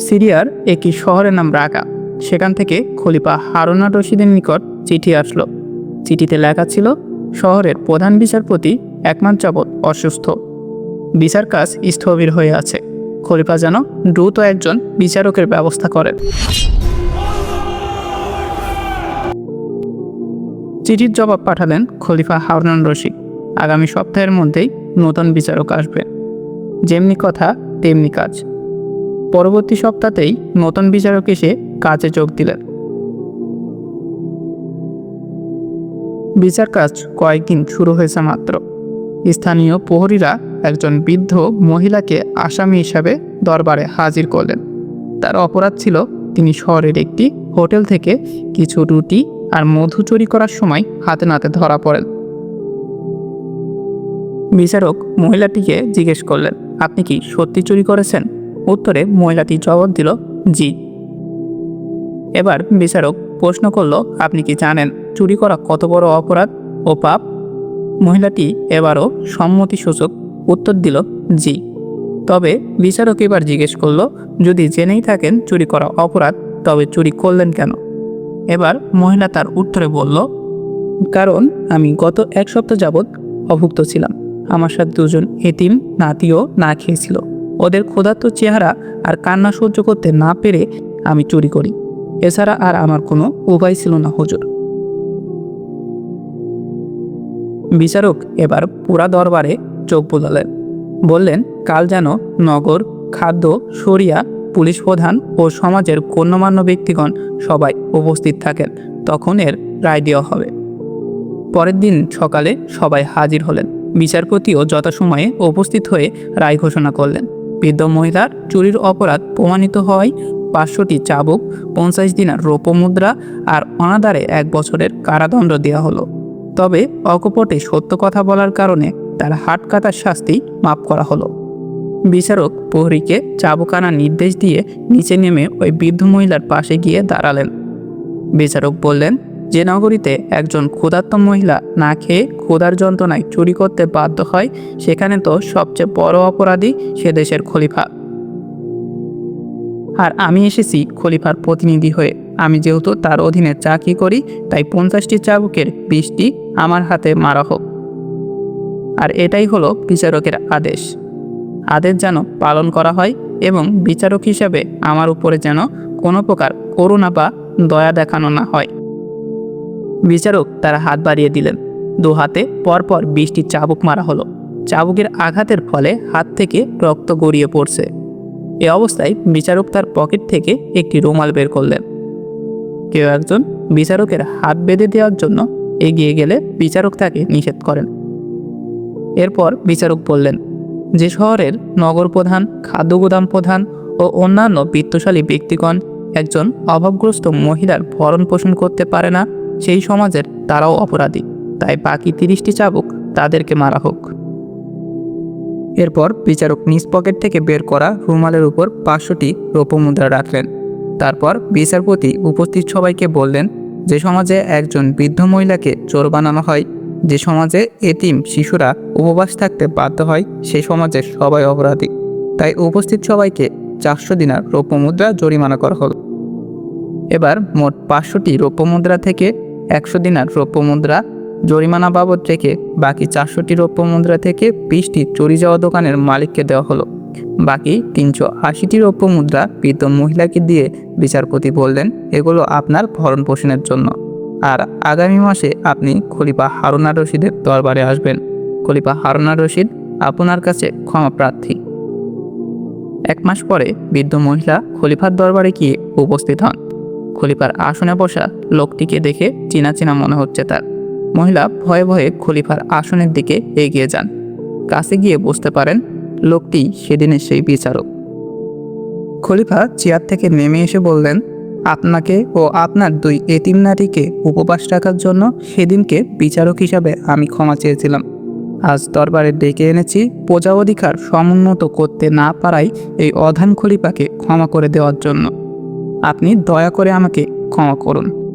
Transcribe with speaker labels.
Speaker 1: সিরিয়ার একটি শহরের নাম রাকা। সেখান থেকে খলিফা হারুনা রশিদের নিকট চিঠি আসলো। চিঠিতে লেখা ছিল, শহরের প্রধান বিচারপতি এক মাস যাবৎ অসুস্থ। বিচার কাজ স্থবির হয়ে আছে। খলিফা যেন দ্রুত একজন বিচারকের ব্যবস্থা করেন। চিঠির জবাব পাঠালেন খলিফা হারুন রশিদ। আগামী সপ্তাহের মধ্যেই নতুন বিচারক আসবেন যেমনি কথা, তেমনি কাজ। পরবর্তী সপ্তাহতেই নতুন বিচারক এসে কাজে যোগ দিলেন। বিচার কাজ কয়েকদিন শুরু হয়েছে মাত্র। স্থানীয় প্রহরীরা একজন বৃদ্ধ মহিলাকে আসামি হিসাবে দরবারে হাজির করলেন। তার অপরাধ ছিল, তিনি শহরের একটি হোটেল থেকে কিছু রুটি আর মধু চুরি করার সময় হাতে নাতে ধরা পড়েন। বিচারক মহিলাটিকে জিজ্ঞেস করলেন, আপনি কি সত্যি চুরি করেছেন? উত্তরে মহিলাটি জবাব দিল, জি। এবার বিচারক প্রশ্ন করল, আপনি কি জানেন চুরি করা কত বড় অপরাধ ও পাপ? মহিলাটি এবারও সম্মতিসূচক উত্তর দিল, জি। তবে বিচারক এবার জিজ্ঞেস করল, যদি জেনেই থাকেন চুরি করা অপরাধ, তবে চুরি করলেন কেন? এবার মহিলা তার উত্তরে বলল, কারণ আমি গত এক সপ্তাহ যাবৎ অভুক্ত ছিলাম। আমার সাথে দুজন এতিম নাতিও না খেয়েছিল। ওদের ক্ষুধার্ত চেহারা আর কান্না সহ্য করতে না পেরে আমি চুরি করি। এছাড়া আর আমার কোনো উপায় ছিল না, হুজুর। বিচারক এবার পুরা দরবারে চোখ বুলালেন। বললেন, কাল যেন নগর, খাদ্য সরিয়া পুলিশ প্রধান ও সমাজের গণ্যমান্য ব্যক্তিগণ সবাই উপস্থিত থাকেন। তখন এর রায় দেওয়া হবে। পরের দিন সকালে সবাই হাজির হলেন। বিচারপতিও যথাসময়ে উপস্থিত হয়ে রায় ঘোষণা করলেন। বৃদ্ধ মহিলার চুরির অপরাধ প্রমাণিত হওয়ায় পাঁচশোটি চাবুক, পঞ্চাশ দিনের দিনার রৌপ্যমুদ্রা আর অনাদারে এক বছরের কারাদণ্ড দেওয়া হলো। তবে অকপটে সত্য কথা বলার কারণে তার হাট কাটার শাস্তি মাফ করা হলো। বিচারক প্রহরীকে চাবুক আনার নির্দেশ দিয়ে নিচে নেমে ওই বৃদ্ধ মহিলার পাশে গিয়ে দাঁড়ালেন। বিচারক বললেন যে নগরীতে একজন ক্ষুধার্ত মহিলা না খেয়ে ক্ষুধার যন্ত্রণায় চুরি করতে বাধ্য হয়, সেখানে তো সবচেয়ে বড় অপরাধী সে দেশের খলিফা। আর আমি এসেছি খলিফার প্রতিনিধি হয়ে। আমি যেহেতু তার অধীনে চাকরি করি, তাই পঞ্চাশটি চাবুকের বিশটি আমার হাতে মারা হোক। আর এটাই হলো বিচারকের আদেশ। আদেশ যেন পালন করা হয় এবং বিচারক হিসাবে আমার উপরে যেন কোনো প্রকার করুণা বা দয়া দেখানো না হয়। বিচারক তার হাত বাড়িয়ে দিলেন। দু হাতে পরপর বিশটি চাবুক মারা হলো। চাবুকের আঘাতের ফলে হাত থেকে রক্ত গড়িয়ে পড়ছে। এ অবস্থায় বিচারক তার পকেট থেকে একটি রুমাল বের করলেন। কেউ একজন বিচারকের হাত বেঁধে দেওয়ার জন্য এগিয়ে গেলে বিচারক তাকে নিষেধ করেন। এরপর বিচারক বললেন, যে শহরের নগর প্রধান, খাদ্য গুদাম প্রধান ও অন্যান্য বিত্তশালী ব্যক্তিগণ একজন অভাবগ্রস্ত মহিলার ভরণ পোষণ করতে পারে না সেই সমাজের তারাও অপরাধী। তাই বাকি তিরিশটি চাবুক তাদেরকে মারা হোক। এরপর বিচারক নিজ পকেট থেকে বের করা রুমালের উপর পাঁচশোটি রৌপ্যমুদ্রা রাখলেন। তারপর বিচারপতি উপস্থিত সবাইকে বললেন, যে সমাজে একজন বৃদ্ধ মহিলাকে চোর বানানো হয়, যে সমাজে এতিম শিশুরা উপবাস থাকতে বাধ্য হয় সেই সমাজের সবাই অপরাধী। তাই উপস্থিত সবাইকে চারশো দিনার রৌপ্যমুদ্রা জরিমানা করা হল। এবার মোট পাঁচশোটি রৌপ্যমুদ্রা থেকে একশো দিনার রৌপ্য মুদ্রা। জরিমানা বাবদ রেখে বাকি চারশোটি রৌপ্য মুদ্রা থেকে বিশটি চুরি যাওয়া দোকানের মালিককে দেওয়া হলো। বাকি তিনশো আশিটি রৌপ্য মুদ্রা বৃদ্ধ মহিলাকে দিয়ে বিচারপতি বললেন, এগুলো আপনার ভরণ পোষণের জন্য। আর আগামী মাসে আপনি খলিফা হারুনা রশিদের দরবারে আসবেন। খলিফা হারুনা রশিদ আপনার কাছে ক্ষমা প্রার্থী। এক মাস পরে বৃদ্ধ মহিলা খলিফার দরবারে গিয়ে উপস্থিত হন। খলিফার আসনে বসা লোকটিকে দেখে চেনা চেনা মনে হচ্ছে তার। মহিলা ভয়ে ভয়ে খলিফার আসনের দিকে এগিয়ে যান। কাছে গিয়ে বুঝতে পারেন, লোকটি সেদিনের সেই বিচারক। খলিফা চেয়ার থেকে নেমে এসে বললেন, আপনাকে ও আপনার দুই এতিম নারীকে উপবাস রাখার জন্য সেদিনকে বিচারক হিসাবে আমি ক্ষমা চেয়েছিলাম। আজ দরবারে ডেকে এনেছি প্রজা অধিকার সমুন্নত করতে না পারায় এই অধান খলিফাকে ক্ষমা করে দেওয়ার জন্য। আপনি দয়া করে আমাকে ক্ষমা করুন।